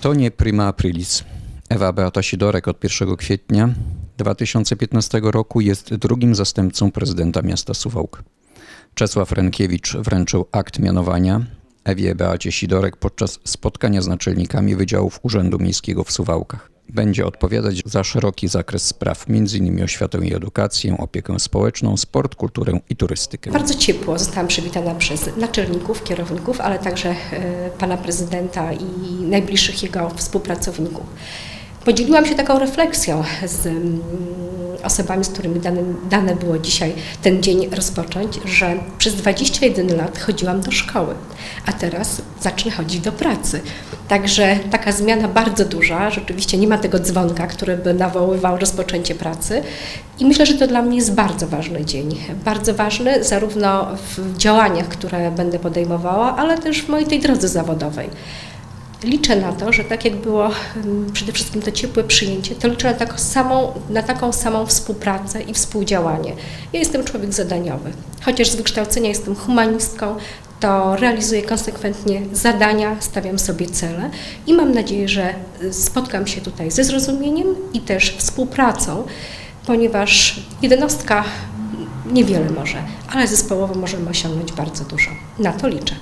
To nie prima aprilis. Ewa Beata Sidorek od 1 kwietnia 2015 roku jest drugim zastępcą prezydenta miasta Suwałk. Czesław Renkiewicz wręczył akt mianowania Ewie Beacie Sidorek podczas spotkania z naczelnikami Wydziałów Urzędu Miejskiego w Suwałkach. Będzie odpowiadać za szeroki zakres spraw, m.in. oświatę i edukację, opiekę społeczną, sport, kulturę i turystykę. Bardzo ciepło zostałam przywitana przez naczelników, kierowników, ale także e, pana prezydenta i najbliższych jego współpracowników. Podzieliłam się taką refleksją z mm, osobami, z którymi dane, dane było dzisiaj ten dzień rozpocząć, że przez 21 lat chodziłam do szkoły, a teraz zacznę chodzić do pracy. Także taka zmiana bardzo duża, rzeczywiście nie ma tego dzwonka, który by nawoływał rozpoczęcie pracy i myślę, że to dla mnie jest bardzo ważny dzień. Bardzo ważny zarówno w działaniach, które będę podejmowała, ale też w mojej tej drodze zawodowej. Liczę na to, że tak jak było mm, przede wszystkim to ciepłe przyjęcie, to liczę na taką samą, na taką samą współpracę i współdziałanie. Ja jestem człowiek zadaniowy. Chociaż z wykształcenia jestem humanistką, to realizuję konsekwentnie zadania, stawiam sobie cele i mam nadzieję, że y, spotkam się tutaj ze zrozumieniem i też współpracą, ponieważ jednostka niewiele może, ale zespołowo możemy osiągnąć bardzo dużo. Na to liczę.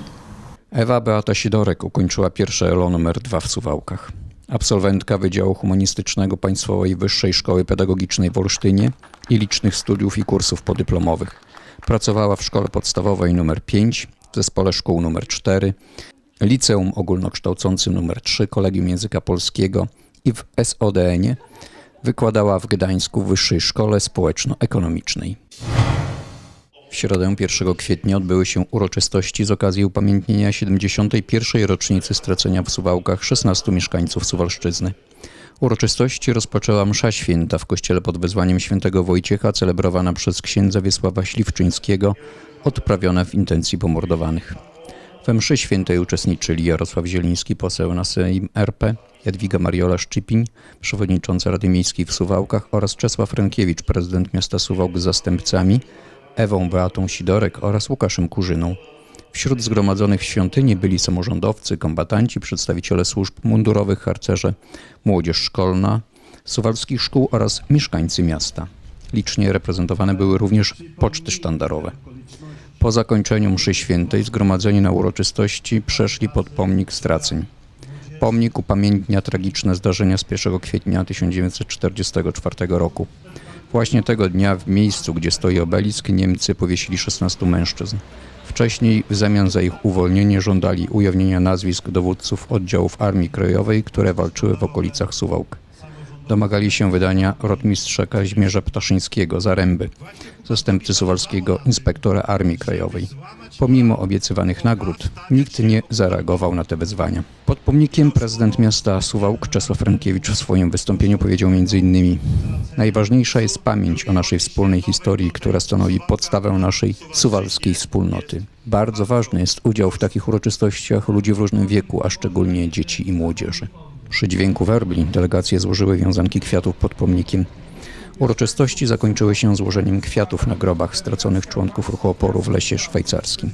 Ewa Beata Sidorek ukończyła pierwsze ELO numer 2 w Suwałkach. Absolwentka Wydziału Humanistycznego Państwowej Wyższej Szkoły Pedagogicznej w Olsztynie i licznych studiów i kursów podyplomowych. Pracowała w szkole podstawowej numer 5, w zespole szkół numer 4, liceum ogólnokształcącym numer 3 Kolegium Języka Polskiego i w SODN-ie wykładała w Gdańsku Wyższej Szkole Społeczno-Ekonomicznej. W środę 1 kwietnia odbyły się uroczystości z okazji upamiętnienia 71. rocznicy stracenia w Suwałkach 16 mieszkańców Suwalszczyzny. Uroczystości rozpoczęła msza święta w kościele pod wezwaniem świętego Wojciecha, celebrowana przez księdza Wiesława Śliwczyńskiego, odprawiona w intencji pomordowanych. We mszy świętej uczestniczyli Jarosław Zieliński, poseł na Sejm RP, Jadwiga Mariola Szczypiń, przewodnicząca Rady Miejskiej w Suwałkach oraz Czesław Rękiewicz, prezydent miasta Suwałk z zastępcami, Ewą Beatą Sidorek oraz Łukaszem Kurzyną. Wśród zgromadzonych w świątyni byli samorządowcy, kombatanci, przedstawiciele służb mundurowych, harcerze, młodzież szkolna, suwalskich szkół oraz mieszkańcy miasta. Licznie reprezentowane były również poczty sztandarowe. Po zakończeniu mszy świętej zgromadzeni na uroczystości przeszli pod pomnik straceń. Pomnik upamiętnia tragiczne zdarzenia z 1 kwietnia 1944 roku. Właśnie tego dnia w miejscu, gdzie stoi obelisk, Niemcy powiesili 16 mężczyzn. Wcześniej w zamian za ich uwolnienie żądali ujawnienia nazwisk dowódców oddziałów Armii Krajowej, które walczyły w okolicach Suwałk. Domagali się wydania rotmistrza Kazimierza Ptaszyńskiego Zaręby, zastępcy suwalskiego inspektora Armii Krajowej. Pomimo obiecywanych nagród, nikt nie zareagował na te wezwania. Pod pomnikiem prezydent miasta Suwałk Czesław Rękiewicz w swoim wystąpieniu powiedział m.in. Najważniejsza jest pamięć o naszej wspólnej historii, która stanowi podstawę naszej suwalskiej wspólnoty. Bardzo ważny jest udział w takich uroczystościach ludzi w różnym wieku, a szczególnie dzieci i młodzieży. Przy dźwięku werbli delegacje złożyły wiązanki kwiatów pod pomnikiem. Uroczystości zakończyły się złożeniem kwiatów na grobach straconych członków ruchu oporu w lesie szwajcarskim.